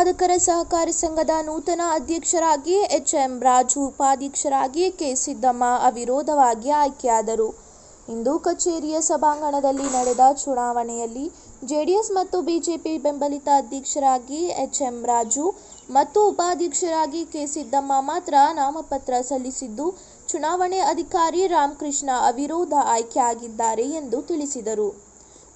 ಉತ್ಪಾದಕರ ಸಹಕಾರಿ ಸಂಘದ ನೂತನ ಅಧ್ಯಕ್ಷರಾಗಿ ಎಚ್ಎಂ ರಾಜು ಉಪಾಧ್ಯಕ್ಷರಾಗಿ ಕೆ ಸಿದ್ದಮ್ಮ ಅವಿರೋಧವಾಗಿ ಆಯ್ಕೆಯಾದರು. ಇಂದು ಕಚೇರಿಯ ಸಭಾಂಗಣದಲ್ಲಿ ನಡೆದ ಚುನಾವಣೆಯಲ್ಲಿ ಜೆಡಿಎಸ್ ಮತ್ತು ಬಿಜೆಪಿ ಬೆಂಬಲಿತ ಅಧ್ಯಕ್ಷರಾಗಿ ಎಚ್ಎಂ ರಾಜು ಮತ್ತು ಉಪಾಧ್ಯಕ್ಷರಾಗಿ ಕೆ ಸಿದ್ದಮ್ಮ ಮಾತ್ರ ನಾಮಪತ್ರ ಸಲ್ಲಿಸಿದ್ದು, ಚುನಾವಣೆ ಅಧಿಕಾರಿ ರಾಮಕೃಷ್ಣ ಅವಿರೋಧ ಆಯ್ಕೆಯಾಗಿದ್ದಾರೆ ಎಂದು ತಿಳಿಸಿದರು.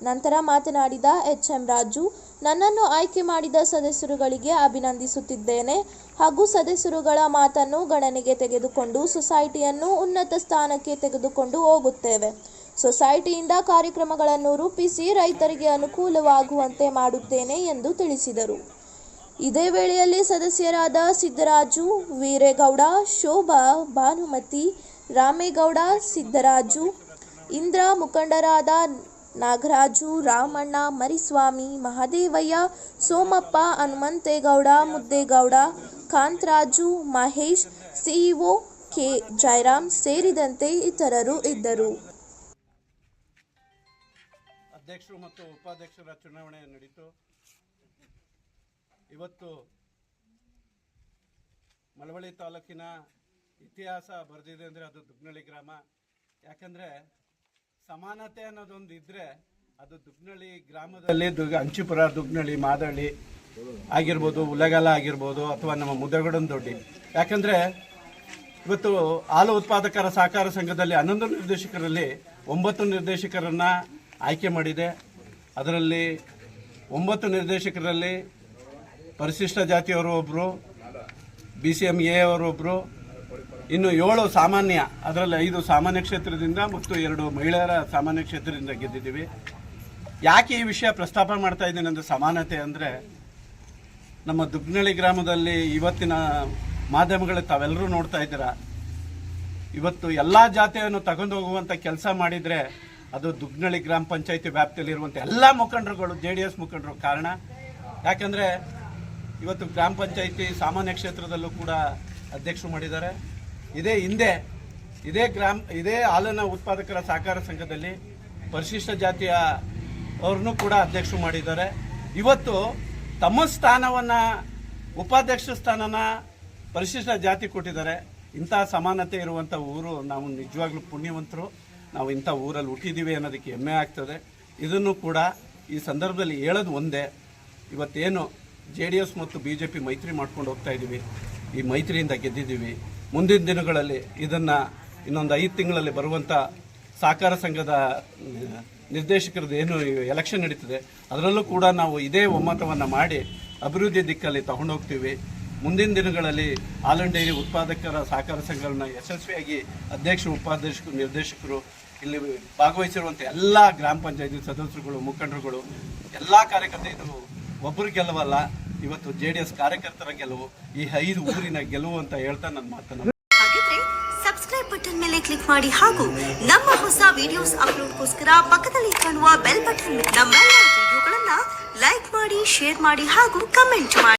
ನಂತರ ಮಾತನಾಡಿದ ಎಚ್ಎಂ ರಾಜು, ನನ್ನನ್ನು ಆಯ್ಕೆ ಮಾಡಿದ ಸದಸ್ಯರುಗಳಿಗೆ ಅಭಿನಂದಿಸುತ್ತಿದ್ದೇನೆ. ಹಾಗೂ ಸದಸ್ಯರುಗಳ ಮಾತನ್ನು ಗಣನೆಗೆ ತೆಗೆದುಕೊಂಡು ಸೊಸೈಟಿಯನ್ನು ಉನ್ನತ ಸ್ಥಾನಕ್ಕೆ ತೆಗೆದುಕೊಂಡು ಹೋಗುತ್ತೇವೆ. ಸೊಸೈಟಿಯಿಂದ ಕಾರ್ಯಕ್ರಮಗಳನ್ನು ರೂಪಿಸಿ ರೈತರಿಗೆ ಅನುಕೂಲವಾಗುವಂತೆ ಮಾಡುತ್ತೇನೆ ಎಂದು ತಿಳಿಸಿದರು. ಇದೇ ವೇಳೆಯಲ್ಲಿ ಸದಸ್ಯರಾದ ಸಿದ್ದರಾಜು, ವೀರೇಗೌಡ, ಶೋಭಾ, ಭಾನುಮತಿ, ರಾಮೇಗೌಡ, ಸಿದ್ದರಾಜು, ಇಂದ್ರ ಮುಖಂಡರಾದ ನಾಗರಾಜು, ರಾಮಣ್ಣ, ಮರಿಸ್ವಾಮಿ, ಮಹದೇವಯ್ಯ, ಸೋಮಪ್ಪ, ಹನುಮಂತೇಗೌಡ, ಮುದ್ದೇಗೌಡ, ಕಾಂತರಾಜು, ಮಹೇಶ್ ಸಿಇಒ ಕೆ ಜಯರಾಮ್ ಸೇರಿದಂತೆ ಇತರರು ಇದ್ದರು. ಅಧ್ಯಕ್ಷರು ಮತ್ತು ಉಪಾಧ್ಯಕ್ಷರ ಚುನಾವಣೆ ನಡೀತು. ಇವತ್ತು ಮಳವಳ್ಳಿ ತಾಲೂಕಿನ ಇತಿಹಾಸ ಬರೆದಿದೆ ಅಂದರೆ ಅದು ದುಗ್ನಳ್ಳಿ ಗ್ರಾಮ. ಯಾಕಂದರೆ ಸಮಾನತೆ ಅನ್ನೋದೊಂದು ಇದ್ರೆ ಅದು ದುಗ್ನಳ್ಳಿ ಗ್ರಾಮದಲ್ಲಿ ದುಗ್, ಅಂಚಿಪುರ, ದುಗ್ನಳ್ಳಿ, ಮಾದಳ್ಳಿ ಆಗಿರ್ಬೋದು ಉಲಗಾಲ ಆಗಿರ್ಬೋದು ಅಥವಾ ನಮ್ಮ ಮುದ್ದಗಡನ್ ದೊಡ್ಡಿ. ಯಾಕಂದರೆ ಇವತ್ತು ಹಾಲು ಉತ್ಪಾದಕರ ಸಹಕಾರ ಸಂಘದಲ್ಲಿ ಹನ್ನೊಂದು ನಿರ್ದೇಶಕರಲ್ಲಿ ಒಂಬತ್ತು ನಿರ್ದೇಶಕರನ್ನ ಆಯ್ಕೆ ಮಾಡಿದೆ. ಅದರಲ್ಲಿ ಒಂಬತ್ತು ನಿರ್ದೇಶಕರಲ್ಲಿ ಪರಿಶಿಷ್ಟ ಜಾತಿಯವರು ಒಬ್ಬರು ಬಿ ಸಿ ಎಂ ಎ ಅವರು ಒಬ್ಬರು ಇನ್ನು ಏಳು ಸಾಮಾನ್ಯ, ಅದರಲ್ಲಿ ಐದು ಸಾಮಾನ್ಯ ಕ್ಷೇತ್ರದಿಂದ ಮತ್ತು ಎರಡು ಮಹಿಳೆಯರ ಸಾಮಾನ್ಯ ಕ್ಷೇತ್ರದಿಂದ ಗೆದ್ದಿದ್ದೀವಿ. ಯಾಕೆ ಈ ವಿಷಯ ಪ್ರಸ್ತಾಪ ಮಾಡ್ತಾ ಇದ್ದೀನಿ ಅಂದರೆ ಸಮಾನತೆ ಅಂದರೆ ನಮ್ಮ ದುಗ್ನಳ್ಳಿ ಗ್ರಾಮದಲ್ಲಿ ಇವತ್ತಿನ ಮಾಧ್ಯಮಗಳು ತಾವೆಲ್ಲರೂ ನೋಡ್ತಾ ಇದ್ದೀರಾ? ಇವತ್ತು ಎಲ್ಲ ಜಾತಿಯನ್ನು ತಗೊಂಡು ಹೋಗುವಂಥ ಕೆಲಸ ಮಾಡಿದರೆ ಅದು ದುಗ್ನಳ್ಳಿ ಗ್ರಾಮ ಪಂಚಾಯತಿ ವ್ಯಾಪ್ತಿಯಲ್ಲಿರುವಂಥ ಎಲ್ಲ ಮುಖಂಡರುಗಳು, ಜೆ ಡಿ ಎಸ್ ಮುಖಂಡರು ಕಾರಣ. ಯಾಕಂದರೆ ಇವತ್ತು ಗ್ರಾಮ ಪಂಚಾಯತಿ ಸಾಮಾನ್ಯ ಕ್ಷೇತ್ರದಲ್ಲೂ ಕೂಡ ಅಧ್ಯಕ್ಷರು ಮಾಡಿದ್ದಾರೆ. ಇದೇ ಹಿಂದೆ, ಇದೇ ಗ್ರಾಮ, ಇದೇ ಹಾಲನ ಉತ್ಪಾದಕರ ಸಹಕಾರ ಸಂಘದಲ್ಲಿ ಪರಿಶಿಷ್ಟ ಜಾತಿಯ ಅವ್ರನ್ನೂ ಕೂಡ ಅಧ್ಯಕ್ಷರು ಮಾಡಿದ್ದಾರೆ. ಇವತ್ತು ತಮ್ಮ ಸ್ಥಾನವನ್ನು, ಉಪಾಧ್ಯಕ್ಷ ಸ್ಥಾನನ ಪರಿಶಿಷ್ಟ ಜಾತಿ ಕೊಟ್ಟಿದ್ದಾರೆ. ಇಂಥ ಸಮಾನತೆ ಇರುವಂಥ ಊರು, ನಾವು ನಿಜವಾಗ್ಲೂ ಪುಣ್ಯವಂತರು. ನಾವು ಇಂಥ ಊರಲ್ಲಿ ಹುಟ್ಟಿದ್ದೀವಿ ಅನ್ನೋದಕ್ಕೆ ಹೆಮ್ಮೆ ಆಗ್ತದೆ. ಇದನ್ನು ಕೂಡ ಈ ಸಂದರ್ಭದಲ್ಲಿ ಹೇಳೋದು ಒಂದೇ. ಇವತ್ತೇನು ಜೆ ಡಿ ಎಸ್ ಮತ್ತು ಬಿ ಜೆ ಪಿ ಮೈತ್ರಿ ಮಾಡ್ಕೊಂಡು ಹೋಗ್ತಾ ಇದ್ದೀವಿ ಈ ಮೈತ್ರಿಯಿಂದ ಗೆದ್ದಿದ್ದೀವಿ. ಮುಂದಿನ ದಿನಗಳಲ್ಲಿ ಇದನ್ನು ಇನ್ನೊಂದು ಐದು ತಿಂಗಳಲ್ಲಿ ಬರುವಂಥ ಸಹಕಾರ ಸಂಘದ ನಿರ್ದೇಶಕರದ್ದು ಏನು ಎಲೆಕ್ಷನ್ ನಡೀತದೆ, ಅದರಲ್ಲೂ ಕೂಡ ನಾವು ಇದೇ ಒಮ್ಮತವನ್ನು ಮಾಡಿ ಅಭಿವೃದ್ಧಿ ದಿಕ್ಕಲ್ಲಿ ತಗೊಂಡೋಗ್ತೀವಿ. ಮುಂದಿನ ದಿನಗಳಲ್ಲಿ ಹಾಲನ್ ಡೈರಿ ಉತ್ಪಾದಕರ ಸಹಕಾರ ಸಂಘಗಳನ್ನ ಯಶಸ್ವಿಯಾಗಿ ಅಧ್ಯಕ್ಷರು ಉಪಾಧ್ಯಕ್ಷರು ನಿರ್ದೇಶಕರು ಇಲ್ಲಿ ಭಾಗವಹಿಸಿರುವಂಥ ಎಲ್ಲ ಗ್ರಾಮ ಪಂಚಾಯತಿ ಸದಸ್ಯರುಗಳು, ಮುಖಂಡರುಗಳು, ಎಲ್ಲ ಕಾರ್ಯಕರ್ತರು ಇದು ಒಬ್ಬರು ಗೆಲುವಲ್ಲ ಇವತ್ತು ಜೆ ಡಿ ಎಸ್ ಕಾರ್ಯಕರ್ತರ ಗೆಲುವು, ಈ ಐದು ಊರಿನ ಗೆಲುವು ಅಂತ ಹೇಳ್ತಾ ನನ್ನ ಮಾತನ್ನು ಸಬ್ಸ್ಕ್ರೈಬ್ ಬಟನ್ ಮೇಲೆ ಕ್ಲಿಕ್ ಮಾಡಿ ಹಾಗೂ ನಮ್ಮ ಹೊಸ ವಿಡಿಯೋಸ್ ಅಪ್ಲೋಡ್ಗೋಸ್ಕರ ಪಕ್ಕದಲ್ಲಿ ಕಾಣುವ ಬೆಲ್ ಬಟನ್ ನಮ್ಮೆಲ್ಲ ವಿಡಿಯೋಗಳನ್ನ ಲೈಕ್ ಮಾಡಿ ಶೇರ್ ಮಾಡಿ ಹಾಗೂ ಕಮೆಂಟ್ ಮಾಡಿ.